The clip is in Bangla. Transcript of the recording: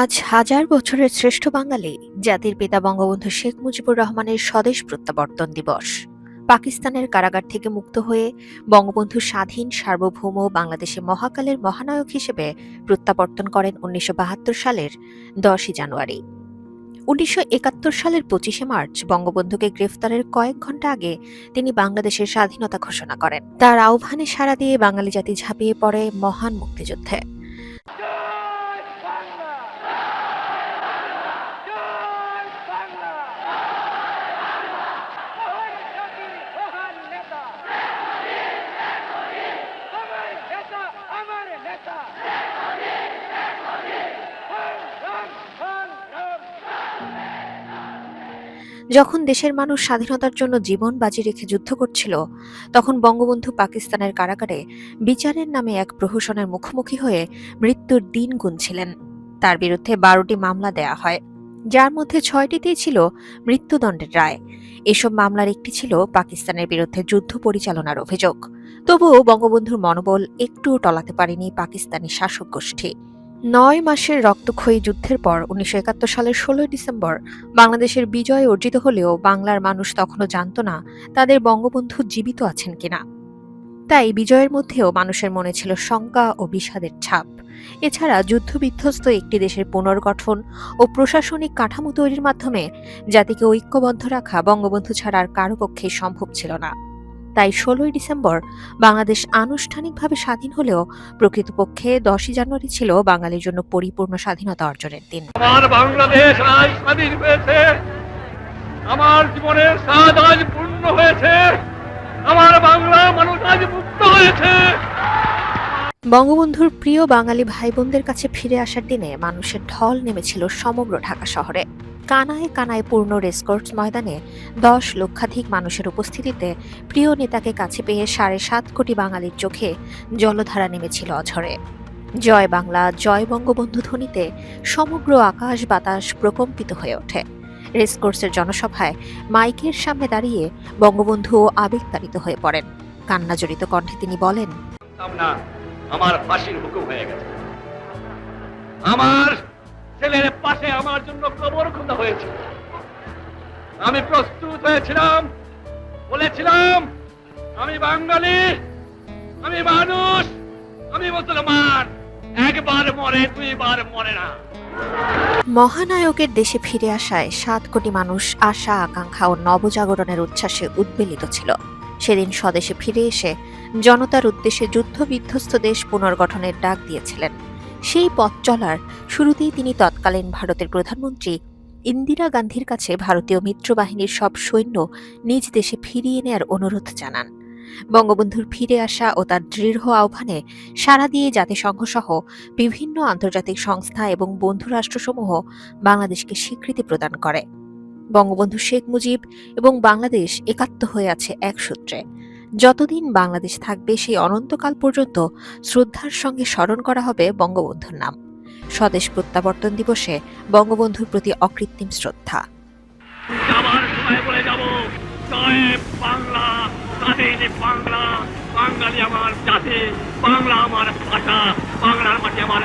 আজ হাজার বছরের শ্রেষ্ঠ বাঙালি জাতির পিতা বঙ্গবন্ধু শেখ মুজিবুর রহমানের স্বদেশ প্রত্যাবর্তন দিবস। পাকিস্তানের কারাগার থেকে মুক্ত হয়ে বঙ্গবন্ধু স্বাধীন, সার্বভৌম বাংলাদেশে মহাকালের মহানায়ক হিসেবে প্রত্যাবর্তন করেন উনিশশো বাহাত্তর সালের দশই জানুয়ারি। উনিশশো একাত্তর সালের পঁচিশে মার্চ বঙ্গবন্ধুকে গ্রেফতারের কয়েক ঘণ্টা আগে তিনি বাংলাদেশের স্বাধীনতা ঘোষণা করেন। তার আহ্বানে সাড়া দিয়ে বাঙালি জাতি ঝাঁপিয়ে পড়ে মহান মুক্তিযুদ্ধে জয় বাংলা জয় বাংলা মহান জাতির মহান নেতা আমার নেতা আমার নেতা সংগ্রাম সংগ্রাম যখন দেশের মানুষ স্বাধীনতার জন্য জীবন বাজি রেখে যুদ্ধ করছিল, তখন বঙ্গবন্ধু পাকিস্তানের কারাগারে বিচারের নামে এক প্রহসনের মুখোমুখি হয়ে মৃত্যুর দিন গুনছিলেন। তার বিরুদ্ধে বারোটি মামলা দেয়া হয়, যার মধ্যে ছয়টিতেই ছিল মৃত্যুদণ্ডের রায়। এসব মামলার একটি ছিল পাকিস্তানের বিরুদ্ধে যুদ্ধ পরিচালনার অভিযোগ। তবুও বঙ্গবন্ধুর মনোবল একটুও টলাতে পারেনি পাকিস্তানি শাসক গোষ্ঠী। নয় মাসের রক্তক্ষয়ী যুদ্ধের পর উনিশশো একাত্তর সালের ষোলোই ডিসেম্বর বাংলাদেশের বিজয় অর্জিত হলেও বাংলার মানুষ তখনও জানত না তাদের বঙ্গবন্ধু জীবিত আছেন কিনা। তাই বিজয়ের মধ্যেও মানুষের মনে ছিল শঙ্কা ও বিষাদের ছাপ। এছাড়া যুদ্ধবিধ্বস্ত একটি দেশের পুনর্গঠন ও প্রশাসনিক কাঠামো তৈরির মাধ্যমে জাতিকে ঐক্যবদ্ধ রাখা বঙ্গবন্ধু ছাড়া আর কারও পক্ষেই সম্ভব ছিল না। তাই ষোলোই ডিসেম্বর বাংলাদেশ আনুষ্ঠানিকভাবে স্বাধীন হলেও প্রকৃতপক্ষে দশই জানুয়ারি ছিল বাঙালির জন্য পরিপূর্ণ স্বাধীনতা অর্জনের দিন। আমার বাংলাদেশ আজ স্বাধীন হয়েছে। আমার জীবনের স্বাদ আজ পূর্ণ হয়েছে। আমার বাংলা মানুষ আজ মুক্ত হয়েছে। বঙ্গবন্ধুর প্রিয় বাঙালি ভাই বোনদের কাছে ফিরে আসার দিনে মানুষের ঢল নেমেছিল সমগ্র ঢাকা শহরে। কানায় কানায় পূর্ণ রেসকোর্স ময়দানে দশ লক্ষাধিক মানুষের উপস্থিতিতে প্রিয় নেতাকে কাছে পেয়ে সাড়ে সাত কোটি বাঙালির চোখে জলধারা নেমেছিল অঝরে। জয় বাংলা, জয় বঙ্গবন্ধু ধ্বনিতে সমগ্র আকাশ বাতাস প্রকম্পিত হয়ে ওঠে। রেসকোর্সের জনসভায় মাইকের সামনে দাঁড়িয়ে বঙ্গবন্ধু আবেগতাড়িত হয়ে পড়েন। কান্নাজড়িত কণ্ঠে তিনি বলেন, আমার ফাঁসির হুকুম হয়ে গেছে। আমার ছেলের পাশে আমার জন্য কবর খোঁজা হয়েছে। আমি প্রস্তুত হয়েছিলাম। বলেছিলাম, আমি বাঙালি, আমি মানুষ, আমি মুসলমান। একবার মরে, দুইবার মরে না। মহানায়কের দেশে ফিরে আসায় সাত কোটি মানুষ আশা, আকাঙ্ক্ষা ও নবজাগরণের উচ্ছ্বাসে উদ্বেলিত ছিল। সেদিন স্বদেশে ফিরে এসে জনতার উদ্দেশ্যে যুদ্ধ বিধ্বস্ত দেশ পুনর্গঠনের ডাক দিয়েছিলেন। সেই পথ চলার শুরুতেই তিনি তৎকালীন ভারতের প্রধানমন্ত্রী ইন্দিরা গান্ধীর কাছে ভারতীয় মিত্রবাহিনীর সব সৈন্য নিজ দেশে ফিরিয়ে নেয়ার অনুরোধ জানান। বঙ্গবন্ধুর ফিরে আসা ও তার দৃঢ় আহ্বানে সাড়া দিয়ে জাতিসংঘ সহ বিভিন্ন আন্তর্জাতিক সংস্থা এবং বন্ধু রাষ্ট্রসমূহ বাংলাদেশকে স্বীকৃতি প্রদান করে। বঙ্গবন্ধু শেখ মুজিব এবং বাংলাদেশ একাত্ম হয়ে আছে এক সূত্রে। যতদিন বাংলাদেশ থাকবে সেই অনন্তকাল পর্যন্ত শ্রদ্ধার সঙ্গে স্মরণ করা হবে বঙ্গবন্ধুর নাম। স্বদেশ প্রত্যাবর্তন দিবসে বঙ্গবন্ধুর প্রতি অকৃত্রিম শ্রদ্ধা। আমার জাতি, বাংলা আমার ভাষা, বাংলার মাটি আমার